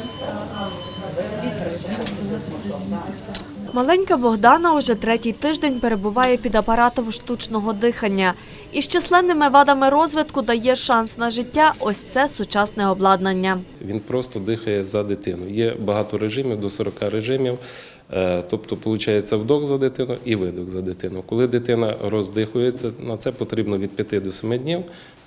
Е, світ Маленька Богдана уже третій тиждень перебуває під апаратом штучного дихання. Із численними вадами розвитку дає шанс на життя ось це сучасне обладнання. Він просто дихає за дитину. Є багато режимів, до 40 режимів. Е, Тобто, виходить, вдох за дитину і видох за дитину. Коли дитина роздихується, на це потрібно від 5 до 7 днів,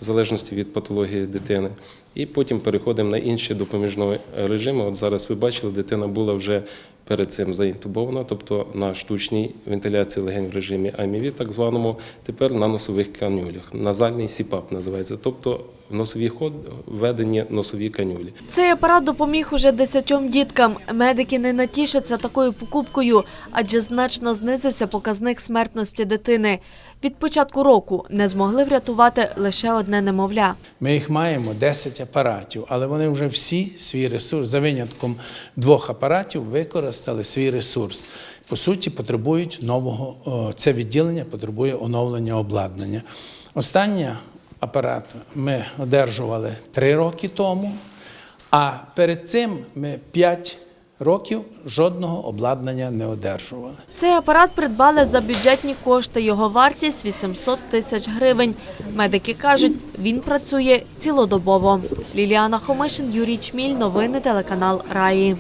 в залежності від патології дитини. І потім переходимо на інші допоміжні режими. От зараз ви бачили, дитина була вже перед цим заінтубована, тобто на штучній вентиляції легень в режимі АМІВІ, так званому, тепер на носових канюлях. Назальний СІПАП називається, тобто в носовий ход введені носові канюлі. Цей апарат допоміг уже десятьом діткам. Медики не натішаться такою покупкою, адже значно знизився показник смертності дитини. Від початку року не змогли врятувати лише одне немовля. Ми їх маємо 10 апаратів, але вони вже всі свій ресурс, за винятком двох апаратів, використали свій ресурс. По суті, потребують нового, це відділення потребує оновлення обладнання. Останній апарат ми одержували 3 роки тому, а перед цим ми 5 років жодного обладнання не одержували. Цей апарат придбали за бюджетні кошти. Його вартість 800 тисяч гривень. Медики кажуть, він працює цілодобово. Ліліана Хомишин, Юрій Чміль. Новини телеканал Раї.